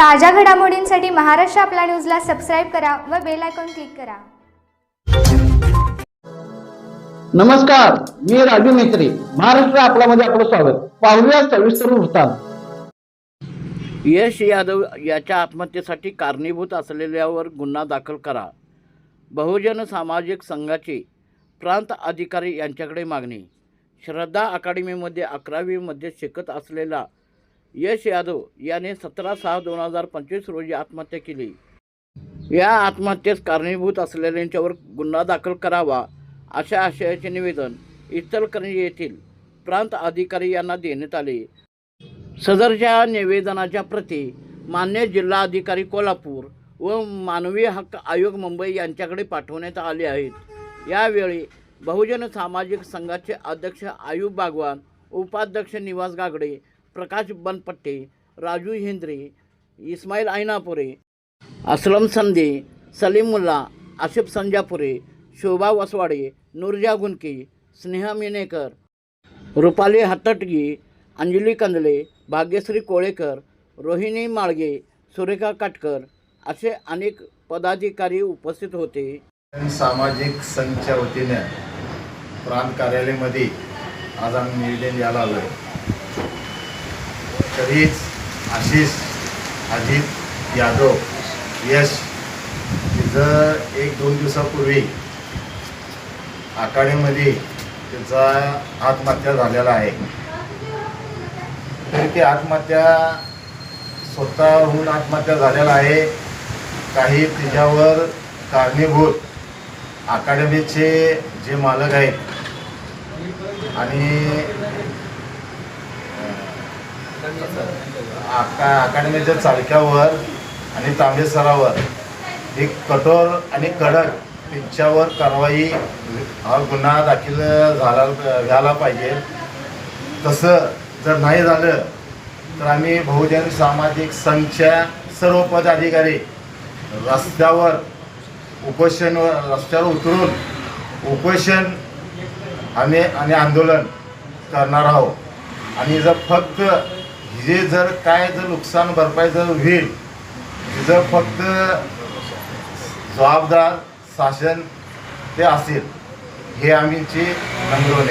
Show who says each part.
Speaker 1: ताज्या घडामोडींसाठी महाराष्ट्र आपला न्यूजला सबस्क्राईब करा व बेल आयकॉन क्लिक करा.
Speaker 2: नमस्कार मी राजू मेत्री महाराष्ट्र आपल्यामध्ये आपलं स्वागत. पाहूया सविस्तर वृत्तांत.
Speaker 3: यश यादव याच्या आत्महत्येसाठी कारणीभूत असलेल्यावर गुन्हा दाखल करा. बहुजन सामाजिक संघाचे प्रांत अधिकारी यांच्याकडे मागणी. श्रद्धा अकादमीमध्ये अकरावीमध्ये शिकत असलेला यश यादव याने सतरा सहा दोन हजार पंचवीस रोजी आत्महत्या केली. या आत्महत्येस कारणीभूत असलेल्यांच्यावर गुन्हा दाखल करावा अशा आशयाचे निवेदन इचलकरंजी येथील प्रांत अधिकारी यांना देण्यात आले. सदरच्या निवेदनाच्या प्रती मान्य जिल्हाधिकारी कोल्हापूर व मानवी हक्क आयोग मुंबई यांच्याकडे पाठवण्यात आले आहेत. यावेळी बहुजन सामाजिक संघाचे अध्यक्ष आयुब बागवान उपाध्यक्ष निवास गागडे प्रकाश बनपट्टे राजू हेंद्रे इस्माईल ऐनापुरे असलम संदे सलीम मुल्ला आसिफ संजापुरे शोभा वसवाडे नुरजा गुंके स्नेहा मेनेकर रुपाली हत्तटगी अंजली कंदले भाग्यश्री कोळेकर रोहिणी माळगे सुरेखा काटकर असे अनेक पदाधिकारी उपस्थित होते.
Speaker 4: सामाजिक संघच्या वतीने प्रांत कार्यालयामध्ये आज आम्ही निवेदन द्यायला आलो आहे तरीच आशिष अजित यादव. यश तिचं एक दोन दिवसापूर्वी आखाड्यामध्ये त्याचा आत्महत्या झालेला आहे. तरी ती आत्महत्या स्वतःहून आत्महत्या झालेला आहे. काही तिच्यावर कारणीभूत अकादमीचे जे मालक आहेत आणि आका अकादमीच्या चालक्यावर आणि तांबे सरावर एक कठोर आणि कडक त्यांच्यावर कारवाई हा गुन्हा दाखल झाला झाला पाहिजे. तसं जर नाही झालं तर आम्ही बहुजन सामाजिक संघच्या सर्व पदाधिकारी रस्त्यावर उपोषण रस्त्यावर उतरून उपोषण आम्ही आणि आंदोलन करणार आहोत. आणि जर फक्त हे जर काय जर नुकसान भरपाई जर होईल जर फक्त जबाबदार शासन ते असेल हे आमची नम्र